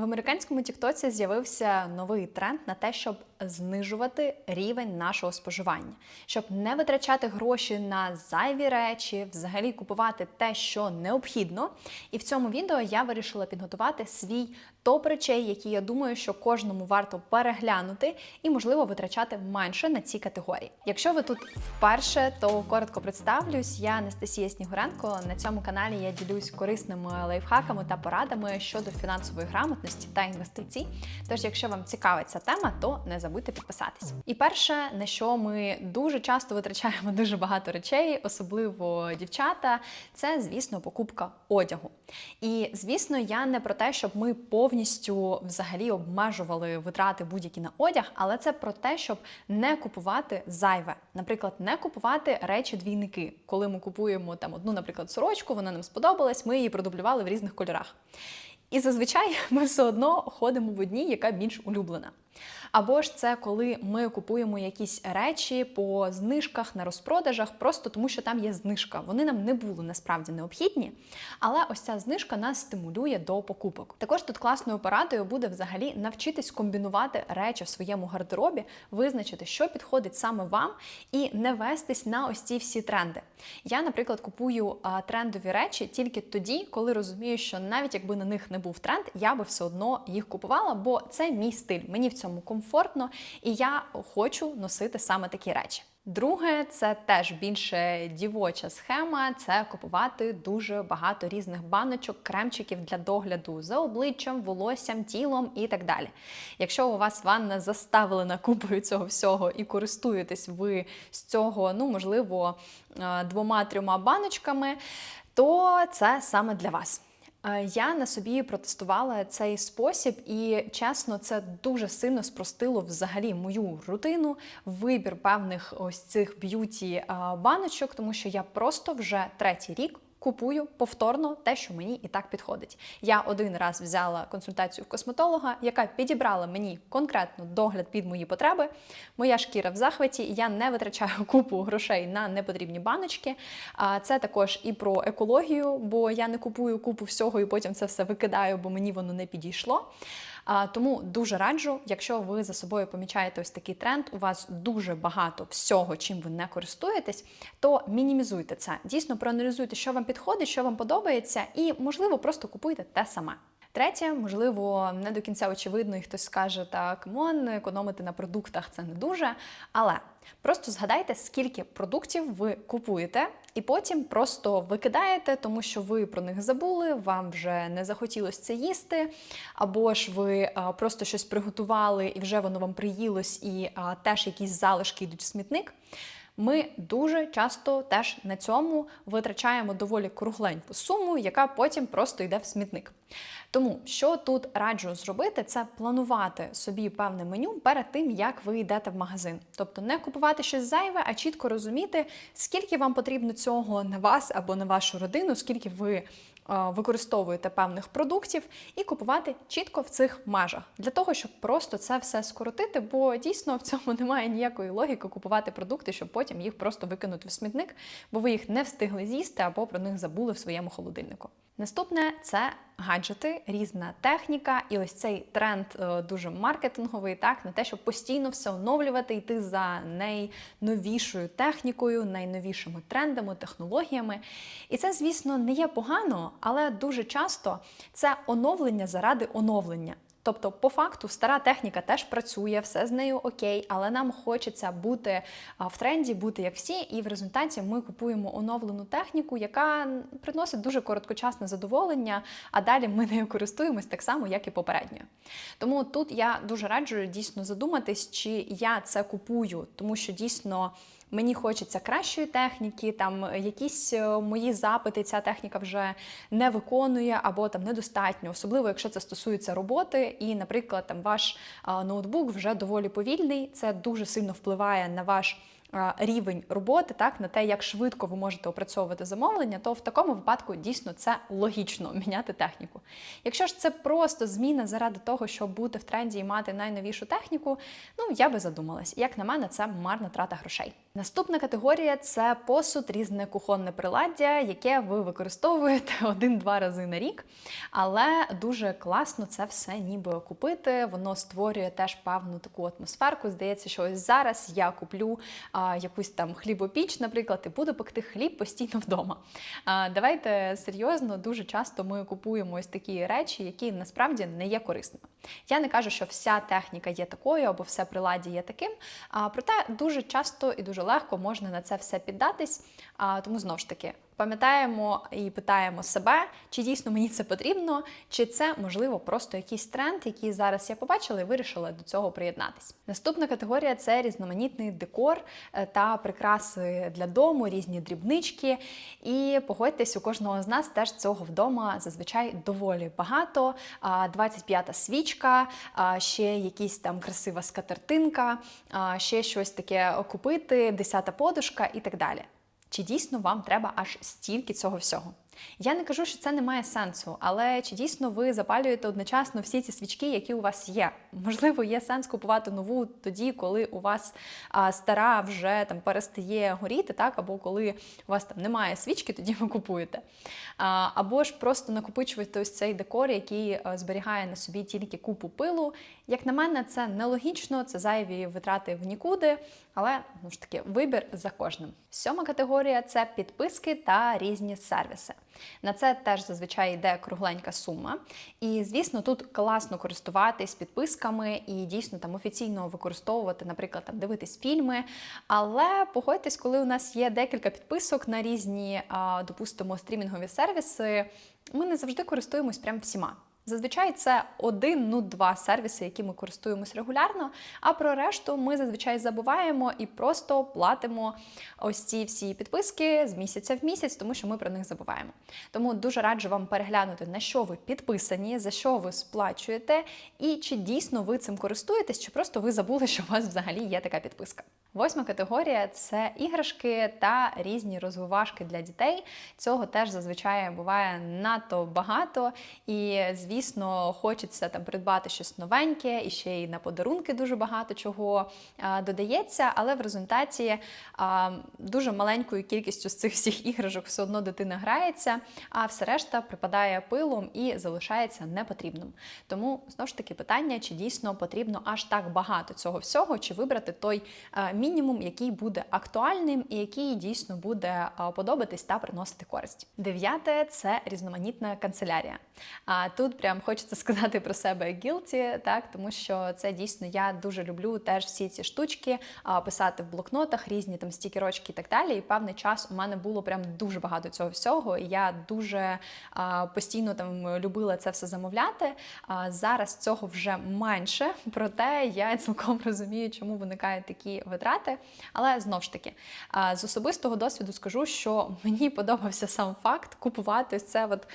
В американському Тіктоці з'явився новий тренд на те, щоб знижувати рівень нашого споживання, щоб не витрачати гроші на зайві речі, взагалі купувати те, що необхідно. І в цьому відео я вирішила підготувати свій топ речей, які я думаю, що кожному варто переглянути і, можливо, витрачати менше на ці категорії. Якщо ви тут вперше, то коротко представлюсь. Я Анастасія Снігуренко. На цьому каналі я ділюсь корисними лайфхаками та порадами щодо фінансової грамотності та інвестицій. Тож, якщо вам цікава ця тема, то не забудьте підписатись. І перше, на що ми дуже часто витрачаємо дуже багато речей, особливо дівчата, це, звісно, покупка одягу. І звісно, я не про те, щоб ми повністю взагалі обмежували витрати будь-які на одяг, але це про те, щоб не купувати зайве. Наприклад, не купувати речі-двійники. Коли ми купуємо там одну, наприклад, сорочку, вона нам сподобалась, ми її продублювали в різних кольорах. І зазвичай ми все одно ходимо в одній, яка більш улюблена. Або ж це коли ми купуємо якісь речі по знижках на розпродажах, просто тому що там є знижка. Вони нам не були насправді необхідні, але ось ця знижка нас стимулює до покупок. Також тут класною порадою буде взагалі навчитись комбінувати речі в своєму гардеробі, визначити, що підходить саме вам, і не вестись на ось ці всі тренди. Я, наприклад, купую а, трендові речі тільки тоді, коли розумію, що навіть якби на них не був тренд, я би все одно їх купувала, бо це мій стиль. Мені в цьому комфортно, і я хочу носити саме такі речі. Друге, це теж більше дівоча схема це купувати дуже багато різних баночок, кремчиків для догляду за обличчям, волоссям, тілом і так далі. Якщо у вас ванна заставлена купою цього всього і користуєтесь ви з цього, ну можливо, двома-трьома баночками, то це саме для вас. Е, Я на собі протестувала цей спосіб, і чесно, це дуже сильно спростило взагалі мою рутину, вибір певних ось цих б'юті е, баночок, тому що я просто вже третій рік. Купую повторно те, що мені і так підходить. Я один раз взяла консультацію в косметолога, яка підібрала мені конкретно догляд під мої потреби. Моя шкіра в захваті, я не витрачаю купу грошей на непотрібні баночки. Це також і про екологію, бо я не купую купу всього і потім це все викидаю, бо мені воно не підійшло. Тому дуже раджу, якщо ви за собою помічаєте ось такий тренд, у вас дуже багато всього, чим ви не користуєтесь, то мінімізуйте це. Дійсно проаналізуйте, що вам підходить, що вам подобається, і, можливо, просто купуйте те саме. Третє, можливо, не до кінця очевидно, і хтось скаже, так, мон, економити на продуктах це не дуже. Але просто згадайте, скільки продуктів ви купуєте, і потім просто викидаєте, тому що ви про них забули, вам вже не захотілося це їсти, або ж ви просто щось приготували і вже воно вам приїлось, і теж якісь залишки йдуть в смітник. Ми дуже часто теж на цьому витрачаємо доволі кругленьку суму, яка потім просто йде в смітник. Тому що тут раджу зробити, це планувати собі певне меню перед тим, як ви йдете в магазин. Тобто не купувати щось зайве, а чітко розуміти, скільки вам потрібно цього на вас або на вашу родину, скільки ви використовуєте певних продуктів і купувати чітко в цих межах для того, щоб просто це все скоротити, бо дійсно в цьому немає ніякої логіки купувати продукти, щоб потім їх просто викинути в смітник, бо ви їх не встигли з'їсти або про них забули в своєму холодильнику. Наступне це гаджети, різна техніка, і ось цей тренд е, дуже маркетинговий, так на те, щоб постійно все оновлювати, йти за найновішою технікою, найновішими трендами, технологіями. І це, звісно, не є погано, але дуже часто це оновлення заради оновлення. Тобто, по факту, стара техніка теж працює, все з нею окей, але нам хочеться бути в тренді, бути як всі, і в результаті ми купуємо оновлену техніку, яка приносить дуже короткочасне задоволення, а далі ми нею користуємось так само, як і попередньо. Тому тут я дуже раджу дійсно задуматись, чи я це купую, тому що дійсно. Мені хочеться кращої техніки, там якісь е, мої запити, ця техніка вже не виконує або там недостатньо, особливо якщо це стосується роботи, і, наприклад, там ваш ноутбук вже доволі повільний. Це дуже сильно впливає на ваш рівень роботи, так на те, як швидко ви можете опрацьовувати замовлення, то в такому випадку дійсно це логічно міняти техніку. Якщо ж це просто зміна заради того, щоб бути в тренді і мати найновішу техніку, ну я би задумалась. Як на мене, це марна трата грошей. Наступна категорія це посуд, різне кухонне приладдя, яке ви використовуєте один-два рази на рік. Але дуже класно це все ніби купити. Воно створює теж певну таку атмосферку. Здається, що ось зараз я куплю а, якусь там хлібопіч, наприклад, і буду пекти хліб постійно вдома. А, давайте серйозно, дуже часто ми купуємо ось такі речі, які насправді не є корисними. Я не кажу, що вся техніка є такою або все приладдя є таким. А, проте дуже часто і дуже легко можна на це все піддатись. А, тому знову ж таки. Пам'ятаємо і питаємо себе, чи дійсно мені це потрібно, чи це можливо просто якийсь тренд, який зараз я побачила і вирішила до цього приєднатись. Наступна категорія це різноманітний декор е, та прикраси для дому, різні дрібнички. І погодьтесь, у кожного з нас теж цього вдома зазвичай доволі багато. А, 25-та свічка, ще якісь там красива скатертинка, ще щось таке купити, 10-та подушка і так далі. Чи дійсно вам треба аж стільки цього всього? Я не кажу, що це не має сенсу, але чи дійсно ви запалюєте одночасно всі ці свічки, які у вас є? Можливо, є сенс купувати нову тоді, коли у вас а, стара вже там перестає горіти, так або коли у вас там немає свічки, тоді ви купуєте. А, або ж просто накопичуєте ось цей декор, який а, зберігає на собі тільки купу пилу. Як на мене, це нелогічно, це зайві витрати в нікуди, але ну ж таки вибір за кожним. Сьома категорія це підписки та різні сервіси. На це теж зазвичай йде кругленька сума. І, звісно, тут класно користуватись підписками і дійсно там офіційно використовувати, наприклад, там дивитись фільми. Але погодьтесь, коли у нас є декілька підписок на різні, допустимо, стрімінгові сервіси, ми не завжди користуємось прям всіма. Зазвичай це один, ну два сервіси, які ми користуємось регулярно. А про решту ми зазвичай забуваємо і просто платимо ось ці всі підписки з місяця в місяць, тому що ми про них забуваємо. Тому дуже раджу вам переглянути, на що ви підписані, за що ви сплачуєте, і чи дійсно ви цим користуєтесь, чи просто ви забули, що у вас взагалі є така підписка. Восьма категорія це іграшки та різні розвивашки для дітей. Цього теж зазвичай буває надто багато, і, звісно, хочеться там придбати щось новеньке, і ще й на подарунки дуже багато чого додається, але в результаті дуже маленькою кількістю з цих всіх іграшок все одно дитина грається, а все решта припадає пилом і залишається непотрібним. Тому знову ж таки питання, чи дійсно потрібно аж так багато цього всього, чи вибрати той мінімум, який буде актуальним і який дійсно буде подобатись та приносити користь. Дев'яте це різноманітна канцелярія. Тут прям хочеться сказати про себе guilty, так тому що це дійсно я дуже люблю теж всі ці штучки писати в блокнотах, різні там стікерочки і так далі. І певний час у мене було прям дуже багато цього всього. і Я дуже постійно там любила це все замовляти. А зараз цього вже менше, проте я цілком розумію, чому виникають такі витрати. Але знов ж таки, з особистого досвіду скажу, що мені подобався сам факт купувати це от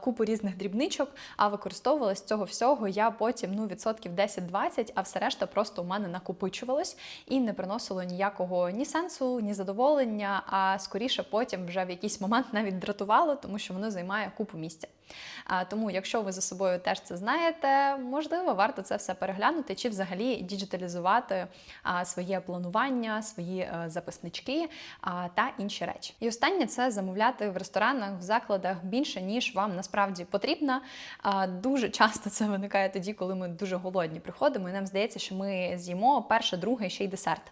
купу різних дрібничок, а використовувала з цього всього я потім ну, відсотків 10-20, а все решта просто у мене накопичувалось і не приносило ніякого ні сенсу, ні задоволення, а скоріше потім вже в якийсь момент навіть дратувало, тому що воно займає купу місця. А, Тому, якщо ви за собою теж це знаєте, можливо, варто це все переглянути чи взагалі діджиталізувати а, своє планування, свої а, записнички а, та інші речі. І останнє це замовляти в ресторанах, в закладах більше, ніж вам насправді потрібно. А, Дуже часто це виникає тоді, коли ми дуже голодні приходимо, і нам здається, що ми з'їмо перше, друге ще й десерт.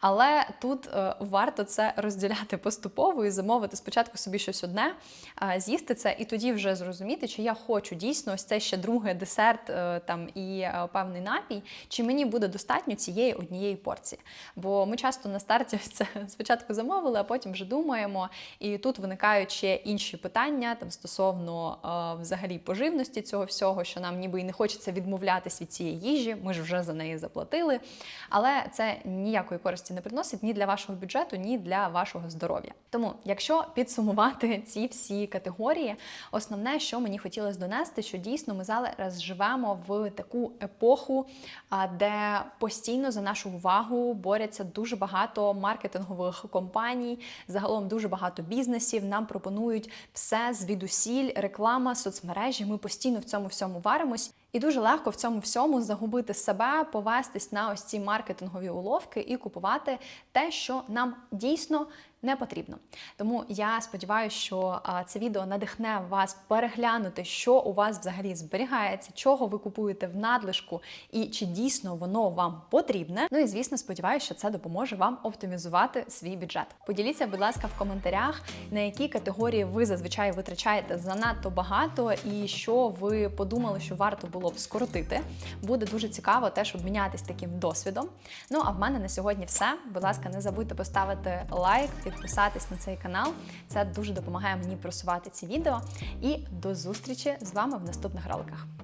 Але тут е, варто це розділяти поступово і замовити спочатку собі щось одне, е, з'їсти це, і тоді вже зрозуміти, чи я хочу дійсно ось це ще друге десерт е, там і певний напій, чи мені буде достатньо цієї однієї порції. Бо ми часто на старті це спочатку замовили, а потім вже думаємо. І тут виникають ще інші питання там стосовно взагалі поживності цього всього, що нам ніби і не хочеться відмовлятись від цієї їжі. Ми ж вже за неї заплатили. Але це ніякої користі не приносить ні для вашого бюджету, ні для вашого здоров'я. Тому, якщо підсумувати ці всі категорії, основне, що мені хотілося донести, що дійсно ми зараз живемо в таку епоху, де постійно за нашу увагу борються дуже багато маркетингових компаній, загалом дуже багато бізнесів. Нам пропонують все звідусіль, реклама, соцмережі. Ми постійно в цьому всьому варимось. І дуже легко в цьому всьому загубити себе, повестись на ось ці маркетингові уловки і купувати те, що нам дійсно не потрібно. Тому я сподіваюся, що це відео надихне вас переглянути, що у вас взагалі зберігається, чого ви купуєте в надлишку і чи дійсно воно вам потрібне. Ну і звісно, сподіваюся, що це допоможе вам оптимізувати свій бюджет. Поділіться, будь ласка, в коментарях, на які категорії ви зазвичай витрачаєте занадто багато, і що ви подумали, що варто було б скоротити. Буде дуже цікаво теж обмінятись таким досвідом. Ну а в мене на сьогодні все. Будь ласка, не забудьте поставити лайк, підписатись на цей канал. Це дуже допомагає мені просувати ці відео. І до зустрічі з вами в наступних роликах.